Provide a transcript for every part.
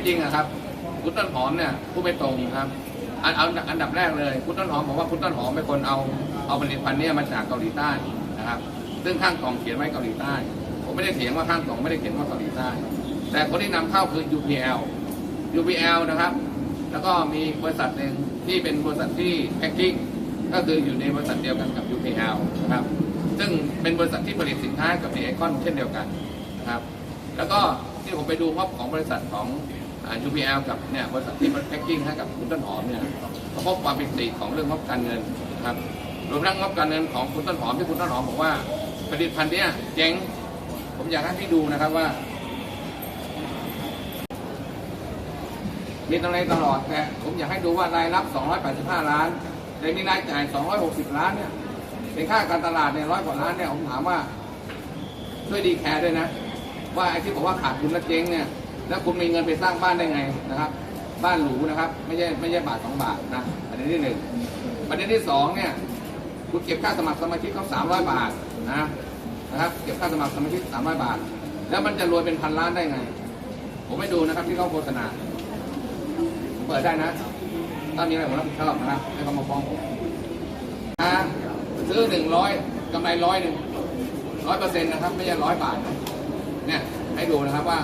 ไม่จริงอะครับ คุณต้นหอมเนี่ยผู้ไม่ตรงครับ อันเอาอันดับแรกเลย คุณต้นหอมบอกว่าคุณต้นหอมเป็นคนเอาเอาผลิตภัณฑ์นี้มาจากเกาหลีใต้นะครับ ซึ่งข้างกล่องเขียนไว้เกาหลีใต้ ผมไม่ได้เถียงว่าข้างกล่องไม่ได้เขียนว่าเกาหลีใต้ แต่คนที่นำเข้าคือ UPL UPL นะครับ แล้วก็มีบริษัทหนึ่งที่เป็นบริษัทที่แพ็คกิ้งก็คืออยู่ในบริษัทเดียวกันกับ UPL นะครับ ซึ่งเป็นบริษัทที่ผลิตสินค้ากับ d อ c o n เช่นเดียวกันนะครับ แล้วก็ที่ผมไปดูงบของบริษัทของ อ่า UPL กับเนี่ยบริษัทที่มันแพ็คกิ้งให้กับคุณต้นหอมเนี่ยก็พบความผิดปกติของเรื่องงบการเงินครับรวมทั้งงบการเงินของคุณต้นหอมที่คุณต้นหอมบอกว่าผลิตภัณฑ์เนี้ยเจ๊งผมอยากให้พี่ดูนะครับว่า มีตำแหน่งตลอดแต่ผมอยากให้ดูว่ารายรับ 285 ล้าน แต่มีรายจ่าย 260 ล้านเนี่ยเป็นค่าการตลาดเนี่ยร้อยกว่าล้านเนี่ยผมถามว่าช่วยดีแคร์ด้วยนะ ว่าไอ้ที่บอกว่าขาดทุนและเจ๊งเนี่ย แล้วคุณมีเงินไปสร้างบ้านได้ไงนะครับ บ้านหรูนะครับ ไม่ใช่ไม่ใช่บาทสองบาทนะประเด็นที่หนึ่งประเด็นที่สองเนี่ยคุณเก็บค่าสมัครสมาชิกเขาสามร้อยบาทนะนะครับเก็บค่าสมัครสมาชิกสามร้อยบาท แล้วมันจะรวยเป็นพันล้านได้ไง ผมไม่ดูนะครับที่เขาโฆษณาผมเปิดได้นะถ้ามีอะไรผมรับผิดชอบนะครับให้เขามาฟ้องผมนะซื้อหนึ่งร้อยกำไรร้อยหนึ่งร้อยเปอร์เซ็นต์นะครับ ไม่ใช่ร้อยบาทเนี่ยให้ดูนะครับว่า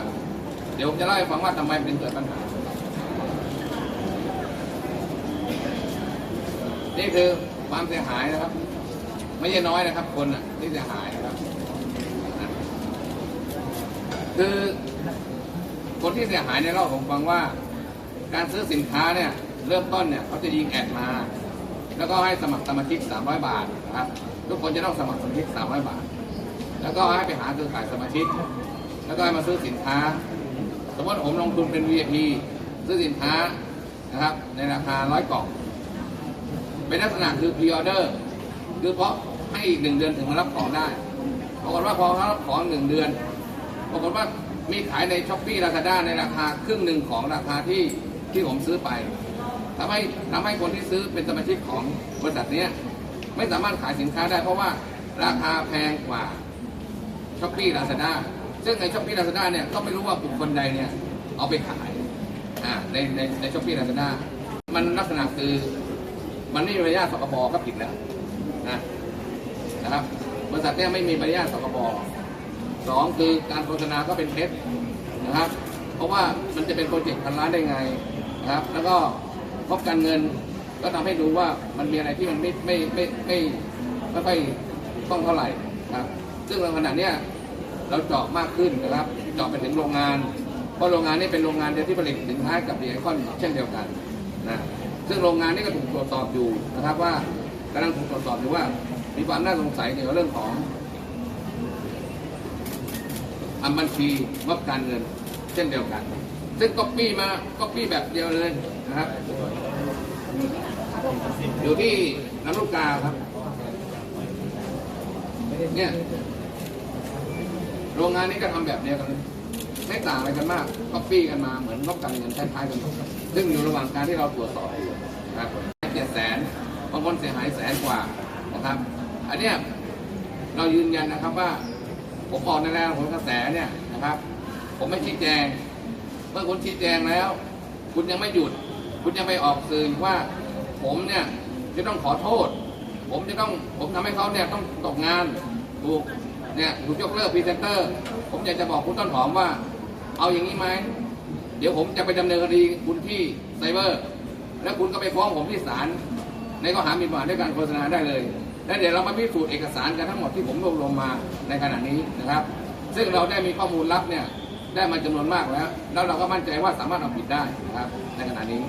เดี๋ยวผมจะเล่าให้ฟังว่าทำไมเป็นเกิดปัญหา นี่คือความเสียหายนะครับ ไม่ใช่น้อยนะครับ คนอะที่เสียหายนะครับ คือคนที่เสียหายเนี่ยเล่าผมฟังว่า การซื้อสินค้าเนี่ย เริ่มต้นเนี่ยเขาจะยิงแอดมา แล้วก็ให้สมัครสมาชิก 300 บาทนะครับ ทุกคนจะต้องสมัครสมาชิก 300 บาท แล้วก็ให้ไปหาเครือข่ายสมาชิก แล้วก็ให้มาซื้อสินค้า สมมติผมลงทุนเป็น VIP ซื้อสินค้านะครับ ในราคา100กล่อง เป็นลักษณะคือ pre order คือเพราะให้อีกหนึ่งเดือนถึงมารับของได้ปรากฏว่าพอรับของหนึ่งเดือนปรากฏว่ามีขายในช้อปปี้ลาซาด้าในราคาครึ่งหนึ่งของราคาที่ที่ผมซื้อไปทำให้ทำให้คนที่ซื้อเป็นสมาชิกของบริษัทเนี้ยไม่สามารถขายสินค้าได้เพราะว่าราคาแพงกว่าช้อปปี้ลาซาด้า ซึ่งในช้อปปี้ลาซาด้าเนี่ยก็ไม่รู้ว่าบุคคลใดเนี่ยเอาไปขายอ่าในในในช้อปปี้ลาซาด้ามันลักษณะคือมันไม่มีใบอนุญาตสกบก็ผิดแล้วนะนะครับบริษัทเนี่ยไม่มีใบอนุญาตสกบสองคือการโฆษณาก็เป็นเท็จนะครับ เพราะว่ามันจะเป็นโปรเจกต์พันล้านได้ไงนะครับ แล้วก็งบการเงินก็ทำให้ดูว่ามันมีอะไรที่มันไม่ไม่ไม่ไม่ไม่ค่อยต้องเท่าไหร่นะครับ ซึ่งในขณะเนี้ย เราเจาะมากขึ้นนะครับเจาะไปถึงโรงงาน เพราะโรงงานนี้เป็นโรงงานเดียวที่ผลิตสินค้ากับดีไอคอนเช่นเดียวกันนะซึ่งโรงงานนี้ก็ถูกตรวจสอบอยู่นะครับว่ากำลังถูกตรวจสอบอยู่ว่า มีความน่าสงสัยเกี่ยวกับเรื่องของอับัญชีงบการเงินเช่นเดียวกัน ซึ่งก๊อปปี้มาก๊อปปี้แบบเดียวเลยนะครับอยู่ที่น้ำลูกกาครับ เนี่ย โรงงานนี้ก็ทำแบบเดียวกันเลยไม่ต่างอะไรกันมากก๊อปปี้กันมาเหมือนงบการเงินคล้ายๆกัน ซึ่งอยู่ระหว่างการที่เราตรวจสอบอยู่นะครับเจ็ดแสนบางคนเสียหายแสนกว่านะครับ อันเนี้ยเรายืนยันนะครับว่าผมออกในแนวผลกระแสเนี่ยนะครับ ผมไม่ชี้แจง เมื่อคุณชี้แจงแล้ว คุณยังไม่หยุด คุณยังไปออกสื่อว่า ผมเนี่ยจะต้องขอโทษ ผมจะต้องผมทำให้เขาเนี่ยต้องตกงานถูก เนี่ยถูกยกเลิกพรีเซนเตอร์ ผมอยากจะบอกคุณต้นหอมว่า เอาอย่างนี้ไหม เดี๋ยวผมจะไปดำเนินคดีคุณที่ไซเบอร์ แล้วคุณก็ไปฟ้องผมที่ศาลในข้อหาหมิ่นประมาทด้วยการโฆษณาได้เลยแล้วเดี๋ยวเรามาพิสูจน์เอกสารกันทั้งหมดที่ผมรวบรวมมาในขณะนี้นะครับ ซึ่งเราได้มีข้อมูลลับเนี่ยได้มาจำนวนมากแล้ว แล้วเราก็มั่นใจว่าสามารถเอาผิดได้นะครับในขณะนี้